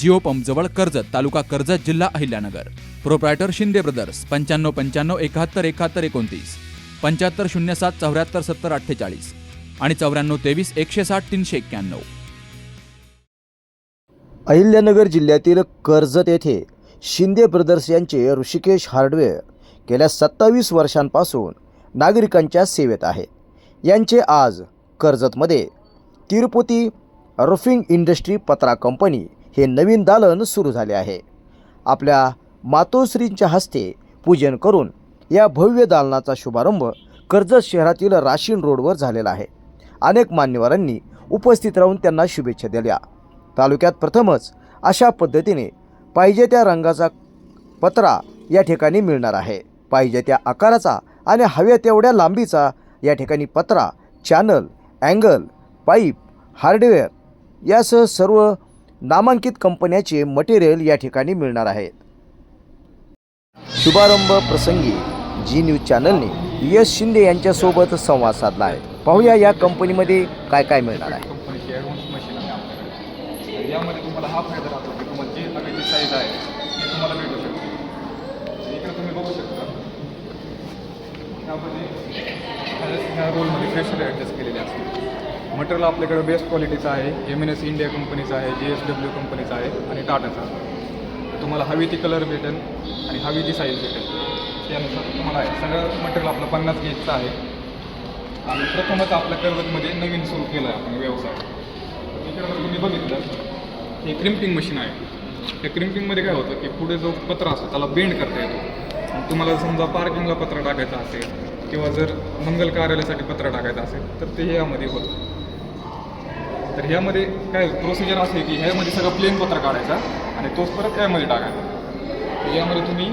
Jio pump जवळ कर्जत तालुका कर्जत जिल्हा Ahilyanagar. Proprietor Shinde brothers पंच्याण्णव पंच्याण्णव एकाहत्तर एकाहत्तर एकोणतीस. पंच्याहत्तर शून्य सात चौऱ्याहत्तर सत्तर अठ्ठेचाळीस. आणि चौऱ्याण्णव तेवीस एकशे साठ तीनशे एक्क्याण्णव. अहिल्यानगर जिल्ह्यातील कर्जत येथे शिंदे ब्रदर्स यांचे ऋषिकेश हार्डवेअर गेल्या सत्तावीस वर्षांपासून नागरिकांच्या सेवेत आहे. यांचे आज कर्जतमध्ये तिरुपती रुफिंग इंडस्ट्री पत्रा कंपनी हे नवीन दालन सुरू झाले आहे. आपल्या मातोश्रींच्या हस्ते पूजन करून या भव्य दालनाचा शुभारंभ कर्जत शहरातील राशीन रोडवर झालेला आहे. अनेक मान्यवरांनी उपस्थित राहून त्यांना शुभेच्छा दिल्या. तालुक्यात प्रथमच अशा पद्धतीने पाहिजे त्या रंगाचा पत्रा या ठिकाणी मिळणार आहे. पाहिजे त्या आकाराचा आणि हव्या तेवढ्या लांबीचा या ठिकाणी पत्रा चॅनल अँगल पाईप हार्डवेअर यासह सर्व नामांकित कंपन्याचे मटेरियल या ठिकाणी मिळणार आहेत. शुभारंभ प्रसंगी जी न्यूज चॅनलने यश शिंदे यांच्यासोबत संवाद साधला आहे. पाहूया या कंपनीमध्ये काय काय मिळणार आहे. यामध्ये तुम्हाला हा फायदा राहतो की तुम्हाला जी साईज आहे ती तुम्हाला भेटू शकते. इकडे तुम्ही बघू शकता. ह्या- रोलमध्ये फ्रेशर ॲडजस्ट केलेले असते मटेरियल आपल्याकडे बेस्ट क्वालिटीचं आहे एम एन एस इंडिया कंपनीचं आहे जी एस डब्ल्यू कंपनीचं आहे आणि टाटाचं तुम्हाला हवी ती कलर भेटेल आणि हवी ती साईज भेटेल. त्यानुसार तुम्हाला आहे सगळं मटेरियल आपलं पन्नास गेजचं आहे. आणि प्रथमच आपल्या कर्जतमध्ये नवीन सुरू केलं आहे आपण व्यवसाय. इकडे तुम्ही बघितलं हे क्रिम्पिंग मशीन आहे. त्या क्रिम्पिंगमध्ये काय होतं की पुढे जो पत्रा असतो त्याला बेंड करता येतो. आणि तुम्हाला समजा पार्किंगला पत्रा टाकायचा असेल किंवा जर मंगल कार्यालयासाठी पत्रा टाकायचा असेल तर ते ह्यामध्ये होतं. तर ह्यामध्ये काय प्रोसिजर असे की ह्यामध्ये सगळं प्लेन पत्र काढायचा आणि तोच परत ह्यामध्ये टाकायचा. यामध्ये तुम्ही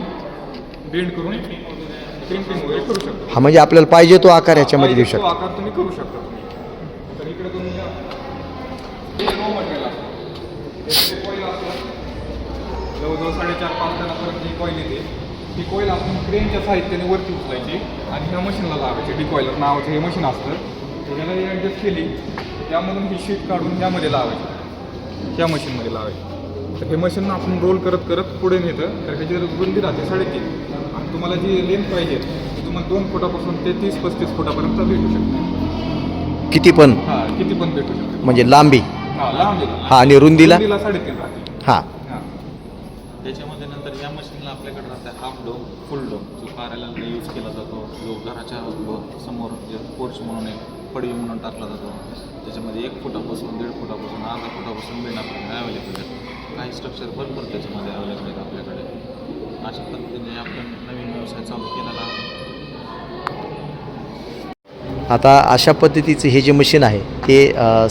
बेंड करून क्रिम्पिंग वगैरे करू शकता. हा म्हणजे आपल्याला पाहिजे तो आकार याच्यामध्ये देऊ तो शकतो. आकार तुम्ही करू शकता तुम्ही. तर इकडे तुम्ही रो मटेरियल असतं. त्याचे कोईल असतं जवळजवळ साडेचार पाच टनापर्यंत ही कॉईल येते ही कॉईल आपण क्रेनच्या साहित्याने वरती उचलायची आणि ह्या मशीनला लावायची. डिकॉइलर नावाचं हे मशीन असतं. ह्याला ॲडजस्ट केली. त्यामधून ही शीट काढून ह्यामध्ये लावायची. ह्या मशीनमध्ये लावायची. तर हे मशीन आपण रोल करत करत पुढे नेतं. तर ह्याची रुंदी राहते साडेतीन. आणि तुम्हाला जी लेंथ पाहिजे ती तुम्हाला दोन फुटापासून ते तीस पस्तीस फुटापर्यंत भेटू शकते. किती पण? हां किती पण भेटू शकते. म्हणजे लांबी? हां लांब. हा आणि रुंदीला? रुंदीला साडेतीन राहते. हा. हां. त्याच्यामध्ये नंतर या मशीनला आपल्याकडे राहतं हाफ डोम फुल डोम जो कार्यालयाला यूज केला जातो जो घराच्या समोर जे पोर्च म्हणून एक पडवी म्हणून टाकला जातो त्याच्यामध्ये एक फुटापासून दीड फुटापासून अर्धा फुटापासून बेनापर्यंत अवेलेबल आहे काही स्ट्रक्चर भरपूर त्याच्यामध्ये अवेलेबल आहेत आपल्याकडे. अशा पद्धतीने आपण नवीन व्यवसाय चालू केलेला आहे. आता अशा पद्धतीचं हे जे मशीन आहे ते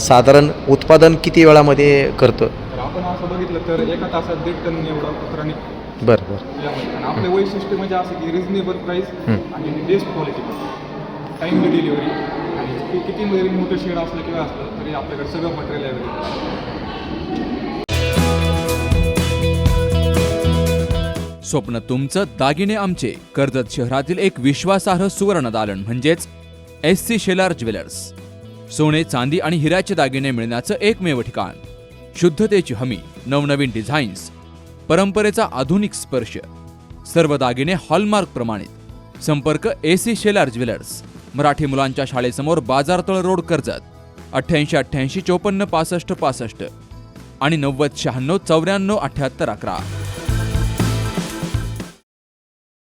साधारण उत्पादन किती वेळामध्ये करतं? आपण असं बघितलं तर एका तासात दीड टन एवढा पत्रा निघतो. बरं बरं. आपले वैशिष्ट्य म्हणजे असं की रिजनेबल प्राईस हं. आणि बेस्ट क्वालिटी टाईमली डिलिव्हरी म्हणजे की किती जरी मोठं शेड असलं किंवा असलं तरी आपल्याकडे सगळं मटेरियल अवेलेबल आहे. स्वप्न तुमचं दागिने आमचे. कर्जत शहरातील एक विश्वासार्ह सुवर्ण दालन म्हणजेच एस सी शेलार ज्वेलर्स सोने चांदी आणि हिऱ्याचे दागिने मिळण्याचं एकमेव ठिकाण. शुद्धतेची हमी नवनवीन डिझाईन्स परंपरेचा आधुनिक स्पर्श. सर्व दागिने हॉलमार्क प्रमाणित. संपर्क A C Shelar jewellers Marathi मुलांच्या शाळेसमोर बाजारतळ रोड कर्जत अठ्ठ्याऐंशी अठ्ठ्याऐंशी चोपन्न पासष्ट पासष्ट आणि नव्वद शहाण्णव चौऱ्याण्णव अठ्ठ्याहत्तर अकरा.